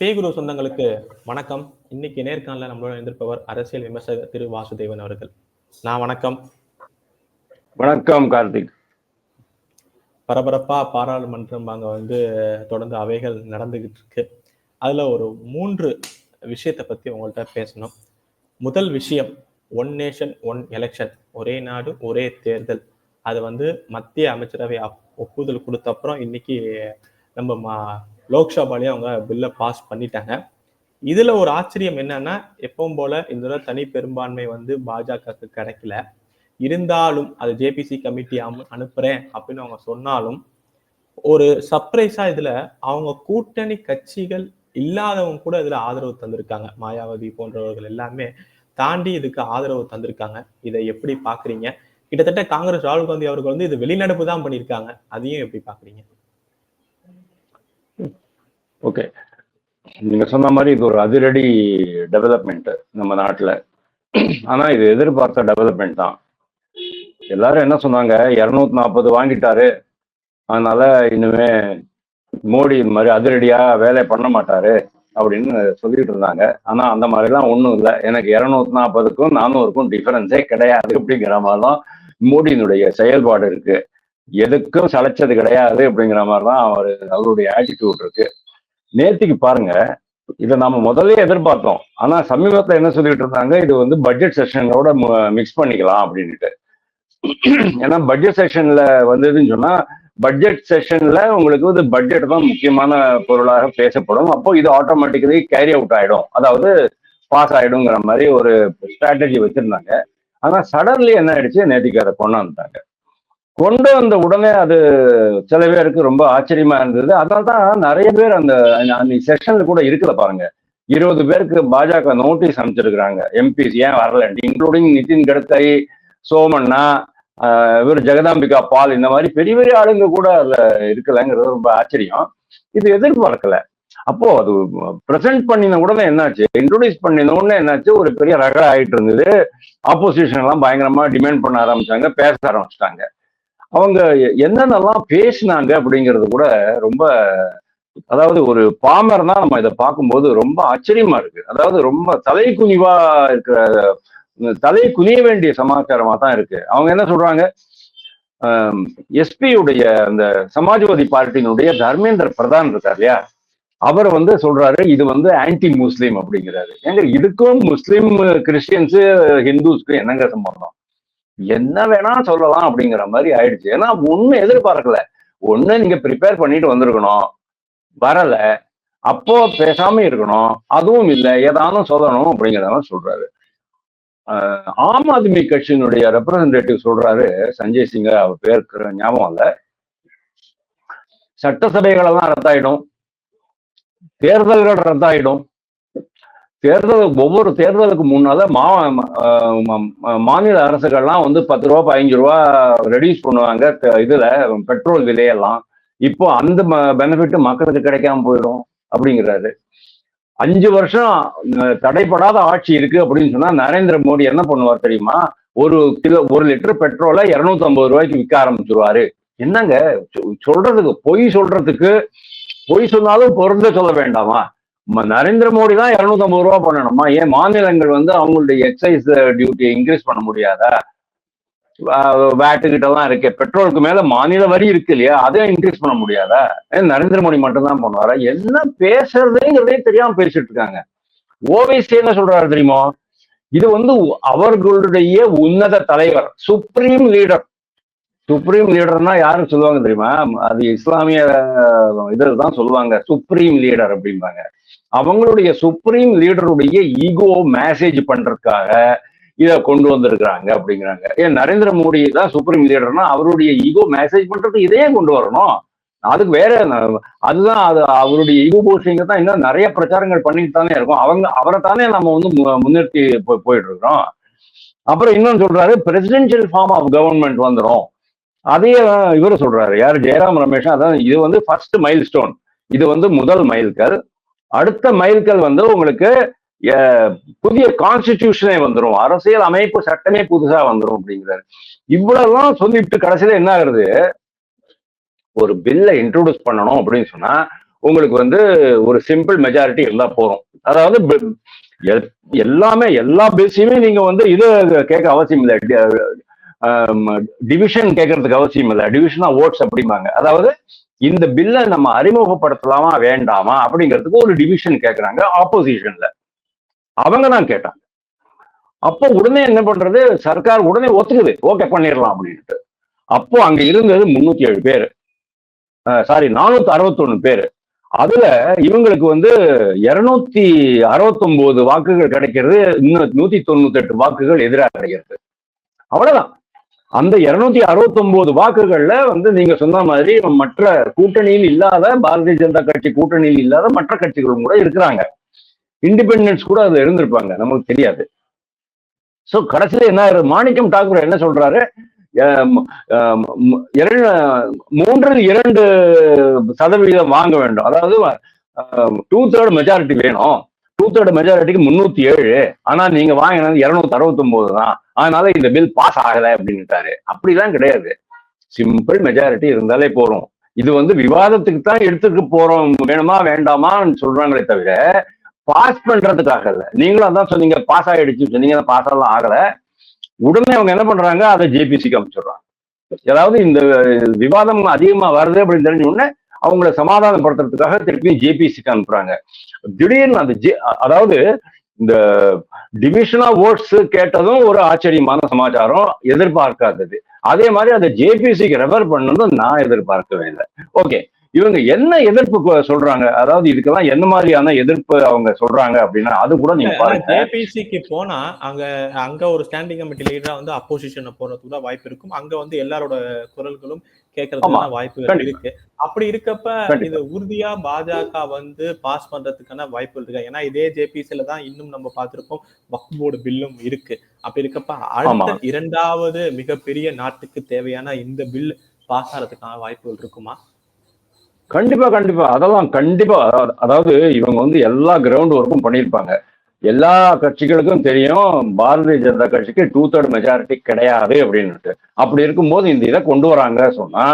பேகுரு சொந்தங்களுக்கு வணக்கம். இன்னைக்கு நேர்காணல நம்மளோட இருந்திருப்பவர் அரசியல் விமர்சகர் திரு வாசுதேவன் அவர்கள். நான் வணக்கம். வணக்கம் கார்த்திக். பரபரப்பா பாராளுமன்றம் அங்க வந்து தொடர்ந்து அவைகள் நடந்துகிட்டு இருக்கு அதுல ஒரு மூன்று விஷயத்தை பத்தி உங்கள்கிட்ட பேசணும். முதல் விஷயம் ஒன் நேஷன் ஒன் எலெக்ஷன் ஒரே நாடு ஒரே தேர்தல். அது வந்து மத்திய அமைச்சரவை ஒப்புதல் கொடுத்த அப்புறம் இன்னைக்கு நம்ம லோக்சபாலேயே லோக்சபாலையும் அவங்க பில்லை பாஸ் பண்ணிட்டாங்க. இதுல ஒரு ஆச்சரியம் என்னன்னா எப்பவும் போல இந்த தனி பெரும்பான்மை வந்து பாஜகவுக்கு கிடைக்கல. இருந்தாலும் அது ஜேபிசி கமிட்டி அனுப்புறேன் அப்படின்னு அவங்க சொன்னாலும் ஒரு சர்ப்ரைஸா இதுல அவங்க கூட்டணி கட்சிகள் இல்லாதவங்க கூட இதுல ஆதரவு தந்திருக்காங்க. மாயாவதி போன்றவர்கள் எல்லாமே தாண்டி இதுக்கு ஆதரவு தந்திருக்காங்க. இதை எப்படி பாக்குறீங்க? கிட்டத்தட்ட காங்கிரஸ் ராகுல் காந்தி அவர்கள் வந்து இது வெளிநடப்பு தான் பண்ணியிருக்காங்க. அதையும் எப்படி பாக்குறீங்க? ஓகே. நீங்க சொன்ன மாதிரி இது ஒரு அதிரடி டெவலப்மெண்ட் நம்ம நாட்டில். ஆனா இது எதிர்பார்த்த டெவலப்மெண்ட் தான். எல்லாரும் என்ன சொன்னாங்க? இருநூத்தி நாற்பது வாங்கிட்டாரு. அதனால இனிமே மோடி இந்த மாதிரி அதிரடியா வேலை பண்ண மாட்டாரு அப்படின்னு சொல்லிட்டு இருந்தாங்க. ஆனா அந்த மாதிரிலாம் ஒன்றும் இல்லை. எனக்கு இரநூத்தி நாற்பதுக்கும் நானூறுக்கும் டிஃபரன்ஸே கிடையாது அப்படிங்கிற மாதிரிலாம் மோடியினுடைய செயல்பாடு இருக்கு. எதுக்கும் சளைச்சது கிடையாது அப்படிங்கிற மாதிரி தான் அவர் அவருடைய ஆட்டிடியூட் இருக்கு. நேத்திக்கு பாருங்க இதை நாம முதல்ல எதிர்பார்த்தோம். ஆனா சமீபத்துல என்ன சொல்லிட்டு இருந்தாங்க? இது வந்து பட்ஜெட் செஷனோட மிக்ஸ் பண்ணிக்கலாம் அப்படின்ட்டு ஏன்னா பட்ஜெட் செஷன்ல வந்ததுன்னு சொன்னா பட்ஜெட் செஷன்ல உங்களுக்கு வந்து பட்ஜெட் தான் முக்கியமான பொருளாக பேசப்படும். அப்போ இது ஆட்டோமேட்டிக்கலி கேரி அவுட் ஆயிடும். அதாவது பாஸ் ஆயிடுங்கிற மாதிரி ஒரு ஸ்ட்ராட்டஜி வச்சிருந்தாங்க. ஆனா சடன்லி என்ன ஆயிடுச்சு? நேற்றுக்கு அதை கொண்டாந்துட்டாங்க. கொண்டு வந்த உடனே அது சில பேருக்கு ரொம்ப ஆச்சரியமா இருந்தது. அதனால தான் நிறைய பேர் அந்த அன்னைக்கு செஷன்ல கூட இருக்கல பாருங்க. இருபது பேருக்கு பாஜக நோட்டீஸ் அனுப்பிச்சிருக்கிறாங்க. எம்பிஸ் ஏன் வரலன்ட்டு. இன்க்ளூடிங் நிதின் கட்கரி சோமண்ணா இவர் ஜெகதாம்பிகா பால் இந்த மாதிரி பெரிய பெரிய ஆளுங்க கூட அதுல இருக்கலங்கிறது ரொம்ப ஆச்சரியம். இது எதிர்பார்க்கல. அப்போ அது ப்ரெசென்ட் பண்ணின உடனே என்னாச்சு? இன்ட்ரோடியூஸ் பண்ணின உடனே என்னாச்சு? ஒரு பெரிய ரகடா ஆயிட்டு இருந்தது. ஆப்போசிஷன் எல்லாம் பயங்கரமா டிமாண்ட் பண்ண ஆரம்பிச்சாங்க. பேச ஆரம்பிச்சிட்டாங்க. அவங்க என்னென்னலாம் பேசினாங்க அப்படிங்கிறது கூட ரொம்ப அதாவது ஒரு பாமர் தான் நம்ம இதை பார்க்கும்போது ரொம்ப ஆச்சரியமா இருக்கு. அதாவது ரொம்ப தலை குனிவா இருக்கிற தலை குனிய வேண்டிய சமாச்சாரமா தான் இருக்கு. அவங்க என்ன சொல்றாங்க? எஸ்பியுடைய அந்த சமாஜ்வாதி பார்ட்டியினுடைய தர்மேந்திர பிரதான் இருக்கார் இல்லையா? அவர் வந்து சொல்றாரு இது வந்து ஆன்டி முஸ்லீம் அப்படிங்கிறாரு. ஏங்க இதுக்கும் முஸ்லீம் கிறிஸ்டியன்ஸு ஹிந்துஸ்க்கும் என்னங்க சம்பந்தம்? என்ன வேணா சொல்லலாம் அப்படிங்கிற மாதிரி ஆயிடுச்சு. ஏன்னா ஒண்ணு எதிர்பார்க்கல. ஒண்ணு நீங்க ப்ரிப்பேர் பண்ணிட்டு வந்திருக்கணும். வரல. அப்போ பேசாம இருக்கணும். அதுவும் இல்லை. ஏதானும் சொல்லணும் அப்படிங்கிறதான் சொல்றாரு. ஆஹ் ஆம் ஆத்மி கட்சியினுடைய ரெப்ரசன்டேட்டிவ் சொல்றாரு. சஞ்சய் சிங்க அவர் பேருக்கு ஞாபகம் இல்ல. சட்டசபைகளெல்லாம் ரத்தாயிடும். தேர்தல்கள் ரத்தாயிடும். தேர்தல் ஒவ்வொரு தேர்தலுக்கு முன்னால மா ம- மாநில அரசுகள்லாம் வந்து பத்து ரூபா பதினஞ்சு ரூபா ரெடியூஸ் பண்ணுவாங்க. இதுல பெட்ரோல் விலையெல்லாம். இப்போ அந்த பெனிஃபிட் மக்களுக்கு கிடைக்காம போயிடும் அப்படிங்கிறாரு. அஞ்சு வருஷம் தடைப்படாத ஆட்சி இருக்கு அப்படின்னு சொன்னா நரேந்திர மோடி என்ன பண்ணுவார் தெரியுமா? ஒரு கிலோ ஒரு லிட்டர் பெட்ரோலை இருநூத்தி ஐம்பது ரூபாய்க்கு விற்க ஆரம்பிச்சிருவாரு. என்னங்க? சொ- சொல்றதுக்கு பொய் சொல்றதுக்கு பொய் சொன்னாலும் பொருந்த சொல்ல வேண்டாமா? நரேந்திர மோடி தான் இருநூத்தி ஐம்பது ரூபா பண்ணணுமா? ஏன் மாநிலங்கள் வந்து அவங்களுடைய எக்ஸைஸ் டியூட்டியை இன்க்ரீஸ் பண்ண முடியாதா? வேட்டு கிட்ட இருக்கு. பெட்ரோலுக்கு மேல மாநில வரி இருக்கு இல்லையா? அதையும் இன்க்ரீஸ் பண்ண முடியாதா? ஏன் நரேந்திர மோடி மட்டும் தான் பண்ணுவாரா? என்ன பேசுறதுங்கிறதே தெரியாம பேசிட்டு இருக்காங்க. ஓவைசி என்ன சொல்றாரு தெரியுமா? இது வந்து அவர்களுடைய உன்னத தலைவர் சுப்ரீம் லீடர் சுப்ரீம் லீடர்னா யாரும் சொல்லுவாங்க தெரியுமா? அது இஸ்லாமிய இதில் தான் சொல்லுவாங்க. சுப்ரீம் லீடர் அப்படிம்பாங்க. அவங்களுடைய சுப்ரீம் லீடருடைய ஈகோ மேசேஜ் பண்றதுக்காக இதை கொண்டு வந்திருக்கிறாங்க அப்படிங்கிறாங்க. ஏன் நரேந்திர மோடி தான் சுப்ரீம் லீடர்னா அவருடைய ஈகோ மேசேஜ் பண்றதுக்கு இதையே கொண்டு வரணும். அதுக்கு வேற அதுதான் அது அவருடைய ஈகோ போஸ்டிங்க தான் இன்னும் நிறைய பிரச்சாரங்கள் பண்ணிட்டு தானே இருக்கும். அவங்க அவரை தானே நம்ம வந்து மு- முன்னிறுத்தி போய் போயிட்டு இருக்கிறோம் அப்புறம் இன்னொன்னு சொல்றாரு பிரசிடென்சியல் ஃபார்ம் ஆஃப் கவர்மெண்ட் வந்துடும் அதையே இவர் சொல்றாரு. யார்? ஜெயராம் ரமேஷ். அதான் இது வந்து ஃபர்ஸ்ட் மைல் ஸ்டோன் இது வந்து முதல் மைல்கல் அடுத்த மைல்கல் வந்து உங்களுக்கு புதிய கான்ஸ்டிடியூஷனே வந்துடும் அரசியல் அமைப்பு சட்டமே புதுசா வந்துடும் அப்படிங்கிறாரு. இவ்வளவுதான் சொல்லிட்டு கடைசியில என்ன ஆகுறது? ஒரு பில்லை இன்ட்ரோடியூஸ் பண்ணணும் அப்படின்னு சொன்னா உங்களுக்கு வந்து ஒரு சிம்பிள் மெஜாரிட்டி இருந்தா போறோம் அதாவது எல்லாமே எல்லா பேஸையுமே நீங்க வந்து இது கேட்க அவசியம் இல்லை. டிவிஷன் கேட்கறதுக்கு அவசியம் இல்லை. டிவிஷனா ஓட்ஸ் அப்படிம்பாங்க. அதாவது இந்த பில்லை நம்ம அறிமுகப்படுத்தலாமா வேண்டாமா அப்படிங்கிறதுக்கு ஒரு டிவிஷன் கேட்கறாங்க ஆப்போசிஷன்ல அவங்க தான் கேட்டாங்க. அப்போ உடனே என்ன பண்றது? சர்க்கார் உடனே ஒத்துக்குது. ஓகே பண்ணிடலாம் அப்படின்ட்டு அப்போ அங்க இருந்தது முன்னூத்தி ஏழு பேர். சாரி நானூத்தி அறுபத்தொன்னு பேர். அதுல இவங்களுக்கு வந்து இருநூத்தி அறுபத்தொன்பது வாக்குகள் கிடைக்கிறது இன்னும் நூத்தி தொண்ணூத்தி எட்டு வாக்குகள் எதிராக கிடைக்கிறது அவ்வளவுதான் அந்த இருநூத்தி அறுபத்தொன்பது வாக்குகள்ல வந்து நீங்க சொன்ன மாதிரி மற்ற கூட்டணியில் இல்லாத பாரதிய ஜனதா கட்சி கூட்டணியில் இல்லாத மற்ற கட்சிகளும் கூட இருக்கிறாங்க. இண்டிபெண்டன்ஸ் கூட அது இருந்திருப்பாங்க நமக்கு தெரியாது. சோ கடைசியில என்ன மாணிக்கம் டாக்கூர் என்ன சொல்றாரு? அஹ் இரண்டு மூன்றில் இரண்டு சதவீதம் வாங்க வேண்டும். அதாவது டூ தேர்ட் மெஜாரிட்டி வேணும். டூ தேர்ட் மெஜாரிட்டிக்கு முன்னூத்தி ஏழு. ஆனா நீங்க வாங்கினது இருநூத்தி அறுபத்தி ஒன்பது தான். அதனால இந்த பில் பாஸ் ஆகல அப்படின்னுட்டாரு. அப்படிலாம் கிடையாது. சிம்பிள் மெஜாரிட்டி இருந்தாலே போறோம் இது வந்து விவாதத்துக்கு தான் எடுத்துக்க போறோம். வேணுமா வேண்டாமான்னு சொல்றாங்களே தவிர பாஸ் பண்றதுக்காக இல்ல. நீங்களும் அதான் சொன்னீங்க பாஸ் ஆயிடுச்சு சொன்னீங்க. பாஸ் எல்லாம் ஆகல. உடனே அவங்க என்ன பண்றாங்க? அதை ஜேபிசிக்கு அமைச்சிடுறாங்க. அதாவது இந்த விவாதம் அதிகமா வருது அப்படின்னு தெரிஞ்ச உடனே அவங்கள சமாதானப்படுத்துறதுக்காக திருப்பி ஜேபிசிக்கு அனுப்புறாங்க. திடீர்னு அந்த அதாவது இந்த டிவிஷன் ஆஃப் ஓட்ஸ் கேட்டதும் ஒரு ஆச்சரியமான சமாச்சாரம் எதிர்பார்க்காதது. அதே மாதிரி அதை ஜேபிசிக்கு ரெஃபர் பண்ணதும் நான் எதிர்பார்க்கவே இல்லை. ஓகே இவங்க என்ன எதிர்ப்பு சொல்றாங்க? அதாவது இதுக்கெல்லாம் என்ன மாதிரியான எதிர்ப்பு அவங்க சொல்றாங்க அப்படின்னா அது கூட நீங்க பாருங்க. ஜேபிசிக்கு போனா அங்க அங்க ஒரு ஸ்டாண்டிங் கமிட்டி லீடரா வந்து அப்போசிஷன் போறதுக்கு தான் வாய்ப்பு இருக்கும். அங்க வந்து எல்லாரோட குரல்களும் கேட்கறதுக்கான வாய்ப்புகள். இருக்கு. அப்படி இருக்கப்ப. இது உறுதியா பாஜக வந்து பாஸ் பண்றதுக்கான வாய்ப்புகள் இருக்கு. ஏன்னா இதே ஜேபிசில தான் இன்னும் நம்ம பார்த்திருப்போம். வக்ஃப் போர்டு பில்லும் இருக்கு. அப்படி இருக்கப்ப அடுத்த இரண்டாவது மிகப்பெரிய நாட்டுக்கு தேவையான இந்த பில் பாஸ் ஆகிறதுக்கான வாய்ப்புகள் இருக்குமா? கண்டிப்பா கண்டிப்பா. அதெல்லாம் கண்டிப்பா. அதாவது- அதாவது இவங்க வந்து எல்லா கிரவுண்ட் ஒர்க்கும் பண்ணியிருப்பாங்க. எல்லா கட்சிகளுக்கும் தெரியும் பாரதிய ஜனதா கட்சிக்கு டூ தேர்ட் மெஜாரிட்டி கிடையாது அப்படின்னுட்டு. அப்படி இருக்கும்போது இந்த இதை கொண்டு வராங்க சொன்னா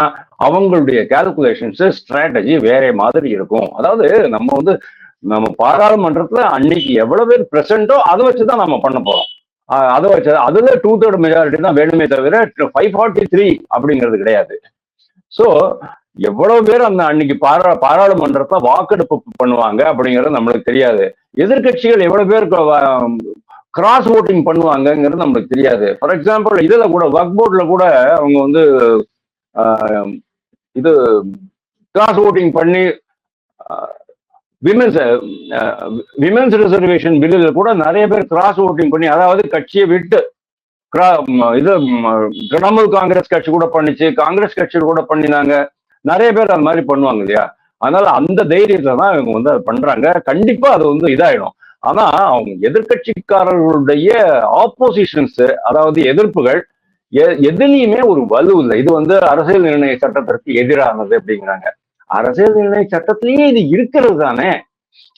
அவங்களுடைய கால்குலேஷன்ஸ் ஸ்ட்ராட்டஜி வேற மாதிரி இருக்கும். அதாவது நம்ம வந்து நம்ம பாராளுமன்றத்துல அன்னைக்கு எவ்வளவு பேர் பிரசண்டோ அதை வச்சுதான் நம்ம பண்ண போறோம். அதை வச்சு அதுல டூ தேர்ட் மெஜாரிட்டி தான் வேணுமே தவிர ஃபைவ் ஃபார்ட்டி த்ரீ அப்படிங்கிறது கிடையாது. ஸோ எவ்வளவு பேர் அந்த அன்னைக்கு பாரா பாராளுமன்றத்தை வாக்கெடுப்பு பண்ணுவாங்க அப்படிங்கிறது நம்மளுக்கு தெரியாது. எதிர்க்கட்சிகள் எவ்வளவு பேர் கிராஸ் ஓட்டிங் பண்ணுவாங்கங்கிறது நம்மளுக்கு தெரியாது. ஃபார் எக்ஸாம்பிள் இதுல கூட ஒர்க் போர்ட்ல கூட அவங்க வந்து இது கிராஸ் ஓட்டிங் பண்ணி விமென்ஸ் விமென்ஸ் ரிசர்வேஷன் பில்லில் கூட நிறைய பேர் கிராஸ் ஓட்டிங் பண்ணி அதாவது கட்சியை விட்டு இது திரிணாமுல் காங்கிரஸ் கட்சி கூட பண்ணிச்சு காங்கிரஸ் கட்சி கூட பண்ணினாங்க. நிறைய பேர் அந்த மாதிரி பண்ணுவாங்க இல்லையா? அதனால அந்த தைரியத்துல தான் இவங்க வந்து அதை பண்றாங்க. கண்டிப்பா அது வந்து இதாயிடும். ஆனா அவங்க எதிர்க்கட்சிக்காரர்களுடைய ஆப்போசிஷன்ஸ் அதாவது எதிர்ப்புகள் எ- ஒரு வலு இல்லை. இது வந்து அரசியல் நிர்ணய சட்டத்திற்கு எதிரானது அப்படிங்கிறாங்க. அரசியல் நிர்ணய சட்டத்திலேயே இது இருக்கிறது தானே?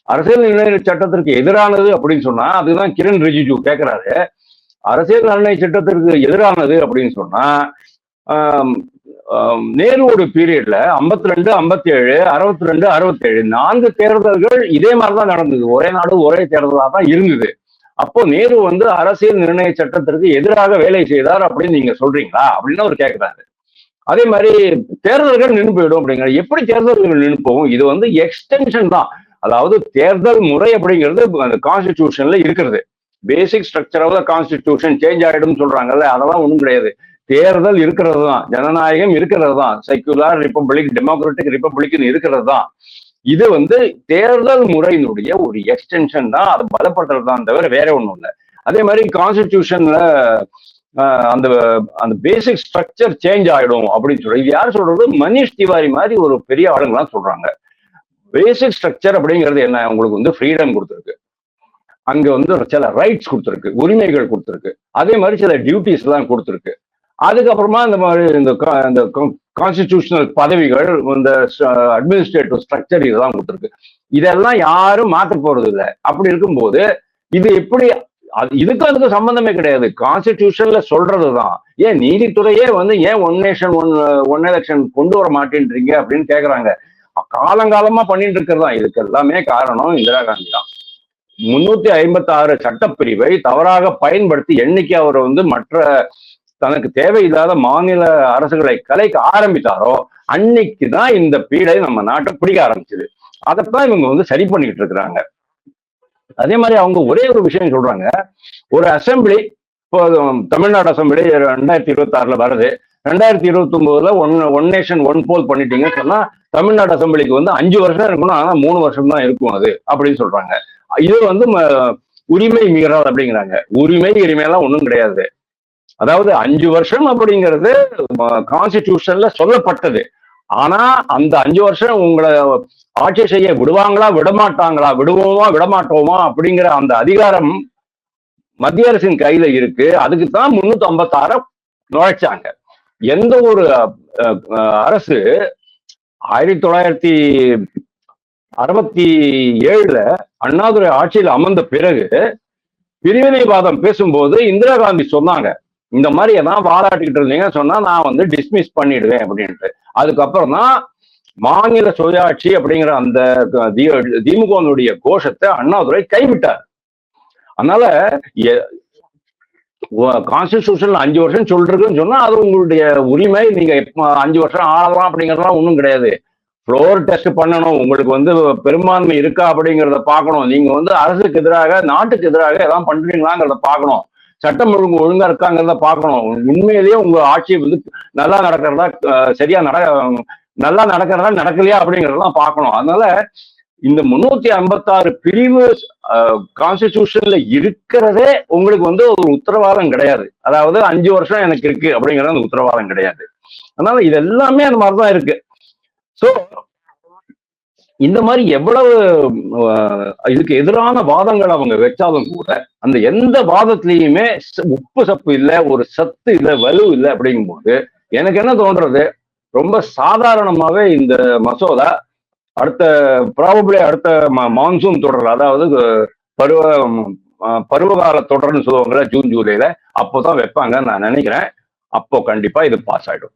அரசியல் நிர்ணய சட்டத்திற்கு எதிரானது அப்படின்னு சொன்னா அதுதான் கிரண் ரிஜிஜு கேட்கிறாரு அரசியல் நிர்ணய சட்டத்திற்கு எதிரானது அப்படின்னு சொன்னா நேருவோட பீரியட்ல 52 ரெண்டு ஐம்பத்தி ஏழு அறுபத்தி ரெண்டு அறுபத்தேழு நான்கு தேர்தல்கள் இதே மாதிரிதான் நடந்தது. ஒரே நாடு ஒரே தேர்தலாக தான் இருந்தது. அப்போ நேரு வந்து அரசியல் நிர்ணய சட்டத்திற்கு எதிராக வேலை செய்தார் அப்படின்னு நீங்க சொல்றீங்களா? அப்படின்னு அவர் கேட்கிறாரு அதே மாதிரி தேர்தல்கள் நின்று போயிடும் அப்படிங்கிற எப்படி தேர்தல்கள் நின்று போகும்? இது வந்து எக்ஸ்டென்ஷன் தான். அதாவது தேர்தல் முறை அப்படிங்கிறது அந்த கான்ஸ்டிடியூஷன்ல இருக்கிறது. Basic structure of the constitution change ஆயிடும்னு சொல்றாங்கல்ல அதெல்லாம் ஒன்றும் கிடையாது. தேர்தல் இருக்கிறது தான் ஜனநாயகம் இருக்கிறது தான் செக்யுலர் ரிப்பப்ளிக் டெமோக்ராட்டிக் ரிப்பப்ளிக்னு இருக்கிறது தான் இது வந்து தேர்தல் முறையினுடைய ஒரு எக்ஸ்டென்ஷன் தான் அதை பலப்படுத்துறது தான் தவிர வேற ஒன்றும் இல்லை. அதே மாதிரி கான்ஸ்டிடியூஷன்ல அந்த அந்த பேசிக் ஸ்ட்ரக்சர் சேஞ்ச் ஆயிடும் அப்படின்னு சொல்லி இது யார் சொல்றது? மனிஷ் திவாரி மாதிரி ஒரு பெரிய ஆளுங்கலாம் சொல்றாங்க. பேசிக் ஸ்ட்ரக்சர் அப்படிங்கிறது என்ன? உங்களுக்கு வந்து ஃப்ரீடம் கொடுத்துருக்கு. அங்க வந்து சில ரைட்ஸ் கொடுத்துருக்கு உரிமைகள் கொடுத்துருக்கு. அதே மாதிரி சில டியூட்டிஸ் எல்லாம் கொடுத்துருக்கு. அதுக்கப்புறமா இந்த மாதிரி இந்த இந்த கான்ஸ்டிடியூஷனல் பதவிகள் இந்த அட்மினிஸ்ட்ரேட்டிவ் ஸ்ட்ரக்சர் இதெல்லாம் கொடுத்துருக்கு. இதெல்லாம் யாரும் மாற்ற போறது இல்லை அப்படி இருக்கும்போது இது எப்படி அது இதுக்கும் அதுக்கு சம்பந்தமே கிடையாது. கான்ஸ்டிடியூஷன்ல சொல்றதுதான். ஏன் நீதித்துறையே வந்து ஏன் one nation one one election கொண்டு வர மாட்டேன்றீங்க அப்படின்னு கேக்குறாங்க. காலங்காலமா பண்ணிட்டு இருக்கிறதுதான் இதுக்கு எல்லாமே காரணம் இந்திரா காந்தி தான் முன்னூத்தி ஐம்பத்தி ஆறு சட்டப்பிரிவை தவறாக பயன்படுத்தி என்னைக்கு அவர் வந்து மற்ற தனக்கு தேவையில்லாத மாநில அரசுகளை கலைக்க ஆரம்பித்தாரோ அன்னைக்கு தான் இந்த பீடை நம்ம நாட்டை பிடிக்க ஆரம்பிச்சது. அதைத்தான் இவங்க வந்து சரி பண்ணிக்கிட்டு இருக்கிறாங்க. அதே மாதிரி அவங்க ஒரே ஒரு விஷயம் சொல்றாங்க. ஒரு அசெம்பிளி இப்போ தமிழ்நாடு அசம்பிளி ரெண்டாயிரத்தி இருபத்தி ஆறுல வருது. ரெண்டாயிரத்தி இருபத்தி ஒன்பதுல one one nation one poll பண்ணிட்டீங்கன்னு சொன்னா தமிழ்நாடு அசம்பிளிக்கு வந்து அஞ்சு வருஷம் இருக்கணும் ஆனா மூணு வருஷம் தான் இருக்கும் அது அப்படின்னு சொல்றாங்க. இது வந்து ம- உரிமை மீறல் அப்படிங்கிறாங்க. உரிமை உரிமையெல்லாம் ஒன்றும் கிடையாது. அதாவது அஞ்சு வருஷம் அப்படிங்கிறது கான்ஸ்டிடியூஷன்ல சொல்லப்பட்டது. ஆனா அந்த அஞ்சு வருஷம் உங்களை ஆட்சி செய்ய விடுவாங்களா விடமாட்டாங்களா விடுவோமா விடமாட்டோமா அப்படிங்கிற அந்த அதிகாரம் மத்திய அரசின் கையில இருக்கு. அதுக்கு தான் முன்னூத்தி ஐம்பத்தாற நுழைச்சாங்க. எந்த ஒரு அரசு ஆயிரத்தி தொள்ளாயிரத்தி அறுபத்தி ஏழுல அண்ணாதுரை ஆட்சியில் அமர்ந்த பிறகு பிரிவினைவாதம் பேசும்போது இந்திரா காந்தி சொன்னாங்க இந்த மாதிரி எதாவது வாதாட்டிக்கிட்டு இருந்தீங்கன்னு சொன்னா நான் வந்து டிஸ்மிஸ் பண்ணிடுவேன் அப்படின்ட்டு. அதுக்கப்புறம் தான் மாநில சுயாட்சி அப்படிங்கிற அந்த திமுகனுடைய கோஷத்தை அண்ணாதுரை கைவிட்டார். அதனால கான்ஸ்டிடியூஷன்ல அஞ்சு வருஷம் சொல்றதுன்னு சொன்னா அது உங்களுடைய உரிமை. நீங்க அஞ்சு வருஷம் ஆளலாம் அப்படிங்கறதுலாம் ஒண்ணும் கிடையாது. ஃப்ளோர் டெஸ்ட் பண்ணணும். உங்களுக்கு வந்து பெரும்பான்மை இருக்கா அப்படிங்கிறத பார்க்கணும். நீங்க வந்து அரசுக்கு எதிராக நாட்டுக்கு எதிராக எல்லாம் பண்றீங்களாங்கிறத பார்க்கணும். சட்டம் ஒழுங்கு ஒழுங்கா இருக்காங்கிறத பார்க்கணும். உண்மையிலேயே உங்க ஆட்சி வந்து நல்லா நடக்கிறதா அஹ், சரியா நட நல்லா நடக்கிறதா நடக்கலையா அப்படிங்கறதெல்லாம் பார்க்கணும். அதனால இந்த முன்னூத்தி ஐம்பத்தாறு பிரிவு கான்ஸ்டிடியூஷன்ல இருக்கிறதே உங்களுக்கு வந்து ஒரு உத்தரவாதம் கிடையாது. அதாவது அஞ்சு வருஷம் எனக்கு இருக்கு அப்படிங்கிற அந்த உத்தரவாதம் கிடையாது. அதனால இது எல்லாமே அந்த மாதிரிதான் இருக்கு. ஸோ இந்த மாதிரி எவ்வளவு இதுக்கு எதிரான வாதங்கள் அவங்க வச்சாலும் கூட அந்த எந்த வாதத்திலையுமே உப்பு சப்பு இல்லை ஒரு சத்து இல்லை வலு இல்லை அப்படிங்கும்போது எனக்கு என்ன தோன்றது? ரொம்ப சாதாரணமாவே இந்த மசோதா அடுத்த ப்ராபபிளி அடுத்த மான்சூன் தொடர் அதாவது பருவ பருவகால தொடர்னு சொல்லுவாங்கல்ல ஜூன் ஜூலைல அப்போதான் வைப்பாங்கன்னு நான் நினைக்கிறேன். அப்போ கண்டிப்பா இது பாஸ் ஆயிடும்.